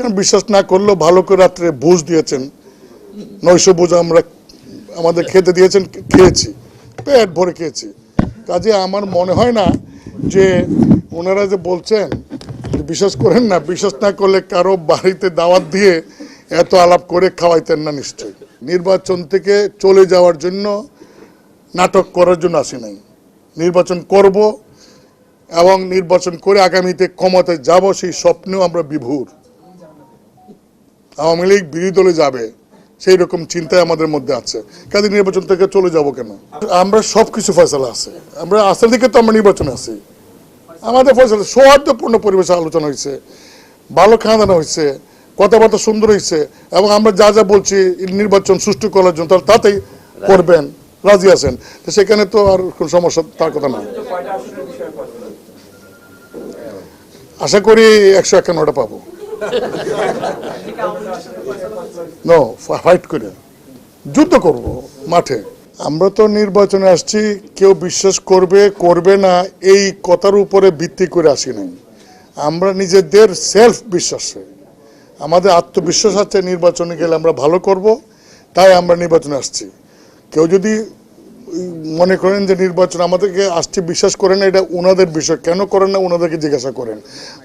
কারণ বিশ্বাস না করলেও ভালো করে রাত্রে বুঝ দিয়েছেন? নয়শো বুঝ আমরা আমাদের খেতে দিয়েছেন, খেয়েছি, পেট ভরে খেয়েছি। কাজে আমার মনে হয় না যে ওনারা যে বলছেন বিশ্বাস করেন না, বিশ্বাস না করলে কারও বাড়িতে দাওয়াত দিয়ে এত আলাপ করে খাওয়াইতেন না নিশ্চয়ই। নির্বাচন থেকে চলে যাওয়ার জন্য নাটক করার জন্য আসি নাই। নির্বাচন করব এবং নির্বাচন করে আগামীতে ক্ষমতায় যাব, সেই স্বপ্নেও আমরা বিভোর। আওয়ামী লীগ বিরোধী দলে যাবে, সেই রকম চিন্তায় আমাদের মধ্যে আছে। কাজে নির্বাচন থেকে চলে যাব কেন? আমরা সব কিছু ফয়সলা আছে। আমরা আসল দিকে তো আমরা নির্বাচনে আছি। আমাদের ফয়সলা, সৌহার্দ্যপূর্ণ পরিবেশে আলোচনা হয়েছে, ভালো খাওয়া হয়েছে, কথাবার্তা সুন্দর হয়েছে, এবং আমরা যা যা বলছি নির্বাচন সুষ্ঠু করার জন্য তারা তাতেই করবেন, রাজি আছেন। তো সেখানে তো আর কোনো সমস্যা, তার কথা না। আশা করি একশো একান্নটা পাবো। নো ফাইট করে। যুদ্ধ করব মাঠে। আমরা তো নির্বাচনে আসছি, কেউ বিশ্বাস করবে করবে না, এই কথার উপরে ভিত্তি করে আসি নাই। আমরা নিজেদের সেলফ বিশ্বাসে আমাদের আত্মবিশ্বাস আছে, নির্বাচনে গেলে আমরা ভালো করব, তাই আমরা নির্বাচনে আসছি। কেউ যদি মনে করেন যে নির্বাচন আমাদেরকে আসছে, বিশ্বাস করেন এটা ওনাদের বিষয়। কেন করেন না, ওনাদেরকে জিজ্ঞাসা করেন।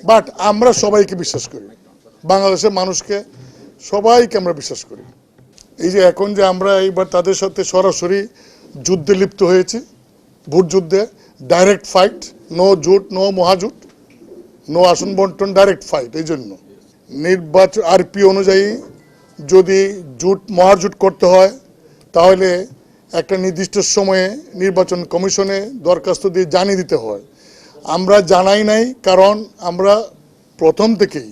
বাট আমরা সবাইকে বিশ্বাস করি। বাংলাদেশের মানুষকে সবাইকে আমরা বিশ্বাস করি। এই যে এখন যে আমরা এইবার তাদের সাথে সরাসরি যুদ্ধে লিপ্ত হয়েছি, ভোট যুদ্ধে ডাইরেক্ট ফাইট নো জুট নো মহাজুট নো আসন বন্টন ডাইরেক্ট ফাইট এই জন্য। নির্বাচন, আরপি অনুযায়ী যদি জুট, মহাজুট করতে হয়, তাহলে একটা নির্দিষ্ট সময়ে নির্বাচন কমিশনে দরখাস্ত দিয়ে জানিয়ে দিতে হয়। আমরা জানাই নাই, কারণ আমরা প্রথম থেকেই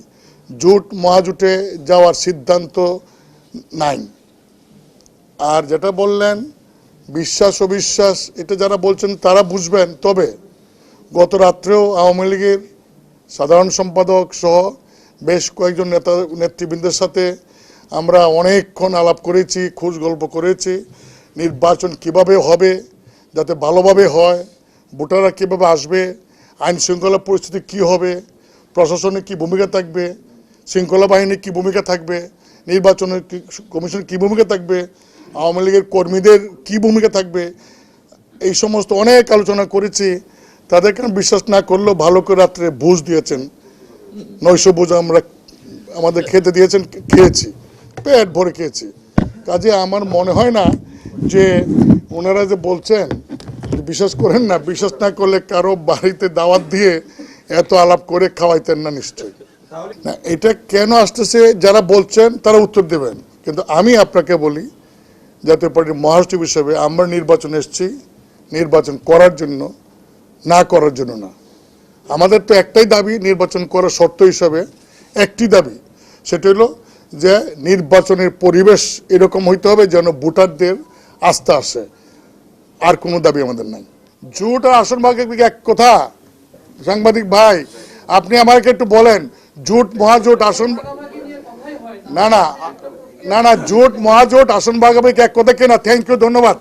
জুট মহাজুটে যাওয়ার সিদ্ধান্ত নাই। আর যেটা বললেন, বিশ্বাস, অবিশ্বাস, এটা যারা বলছেন তারা বুঝবেন। তবে গত রাত্রেও আওয়ামী লীগের সাধারণ সম্পাদক সহ বেশ কয়েকজন নেতা, নেতৃবৃন্দের সাথে আমরা অনেকক্ষণ আলাপ করেছি, খোঁজ গল্প করেছি, নির্বাচন কীভাবে হবে, যাতে ভালোভাবে হয়, ভোটাররা কীভাবে আসবে আইন শৃঙ্খলা পরিস্থিতি কি হবে প্রশাসনের কি ভূমিকা থাকবে শৃঙ্খলা বাহিনীর কি ভূমিকা থাকবে? নির্বাচনের কমিশনের কি ভূমিকা থাকবে? আওয়ামী লীগের কর্মীদের কি ভূমিকা থাকবে? এই সমস্ত অনেক আলোচনা করেছি। তাদেরকে বিশ্বাস না করলেও ভালো করে রাত্রে বুঝ দিয়েছেন। নয়শো ভোজ আমরা আমাদের খেতে দিয়েছেন, খেয়েছি। পেট ভরে খেয়েছি। কাজে আমার মনে হয় না যে ওনারা যে বলছেন বিশ্বাস করেন না, বিশ্বাস না করলে কারও বাড়িতে দাওয়াত দিয়ে এত আলাপ করে খাওয়াইতেন না নিশ্চয়ই। না, এটা কেন আসতেছে? যারা বলছেন, তারা উত্তর দেবেন। কিন্তু আমি আপনাকে বলি, জাতীয় পার্টির মহাসচিব হিসেবে আমরা নির্বাচন এসেছি, নির্বাচন করার জন্য, না করার জন্য না। আমাদের তো একটাই দাবি, নির্বাচন করার শর্ত হিসাবে একটি দাবি, সেটা হলো যে নির্বাচনের পরিবেশ এরকম হইতে হবে যেন ভোটারদের আস্থা আসে। আর কোনো দাবি আমাদের নাই। জোট আর আসন ভাগের এক কথা। সাংবাদিক ভাই, আপনি আমাকে একটু বলেন জোট মহাজোট আসন না না না না, জোট মহাজোট আসন ভাগাভাগি এক কথা কেনা। থ্যাংক ইউ ধন্যবাদ।